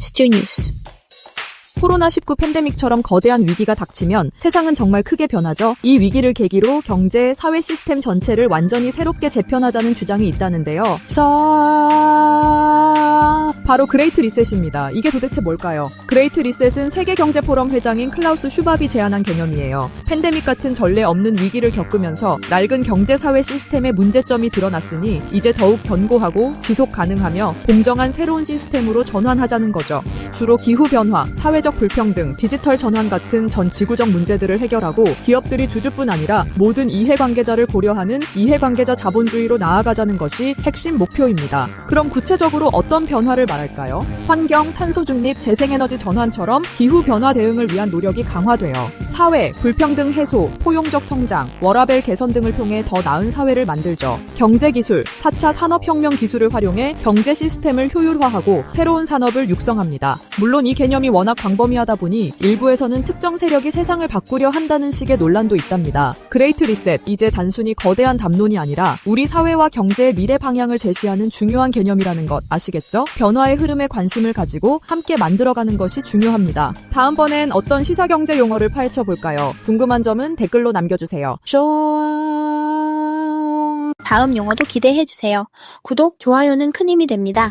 스튜 뉴스. 코로나19 팬데믹처럼 거대한 위기가 닥치면 세상은 정말 크게 변하죠. 이 위기를 계기로 경제, 사회 시스템 전체를 완전히 새롭게 재편하자는 주장이 있다는데요. 자, 바로 그레이트 리셋입니다. 이게 도대체 뭘까요? 그레이트 리셋은 세계 경제 포럼 회장인 클라우스 슈밥이 제안한 개념이에요. 팬데믹 같은 전례 없는 위기를 겪으면서 낡은 경제 사회 시스템의 문제점이 드러났으니 이제 더욱 견고하고 지속 가능하며 공정한 새로운 시스템으로 전환하자는 거죠. 주로 기후 변화, 사회적 불평등, 디지털 전환 같은 전 지구적 문제들을 해결하고 기업들이 주주뿐 아니라 모든 이해관계자를 고려하는 이해관계자 자본주의로 나아가자는 것이 핵심 목표입니다. 그럼 구체적으로 어떤 변화를 말할까요? 환경, 탄소 중립, 재생에너지 전환처럼 기후 변화 대응을 위한 노력이 강화돼요. 사회, 불평등 해소, 포용적 성장, 워라벨 개선 등을 통해 더 나은 사회를 만들죠. 경제 기술, 4차 산업혁명 기술을 활용해 경제 시스템을 효율화하고 새로운 산업을 육성합니다. 물론 이 개념이 워낙 광범위하다 보니 일부에서는 특정 세력이 세상을 바꾸려 한다는 식의 논란도 있답니다. 그레이트 리셋, 이제 단순히 거대한 담론이 아니라 우리 사회와 경제의 미래 방향을 제시하는 중요한 개념이라는 것 아시겠죠? 변화의 흐름에 관심을 가지고 함께 만들어가는 것이 중요합니다. 다음번엔 어떤 시사경제 용어를 파헤쳐 볼까요? 궁금한 점은 댓글로 남겨주세요. 다음 용어도 기대해주세요. 구독, 좋아요는 큰 힘이 됩니다.